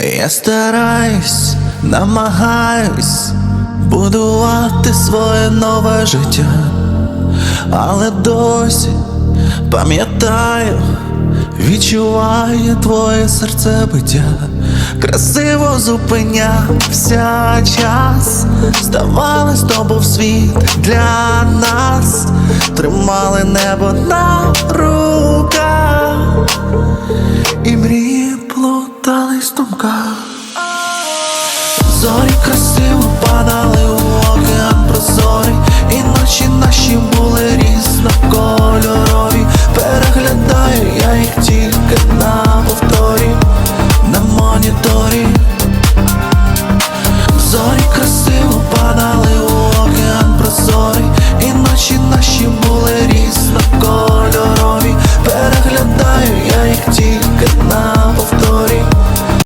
Я стараюсь, намагаюсь будувати своє нове життя, але досі пам'ятаю, відчуваю твоє серцебиття, красиво зупинявся час, здавалось, то був світ для нас, тримали небо на думках. Зорі красиво падали у океан прозорий, і ночі наші були різнокольорові. Переглядаю я їх тільки на.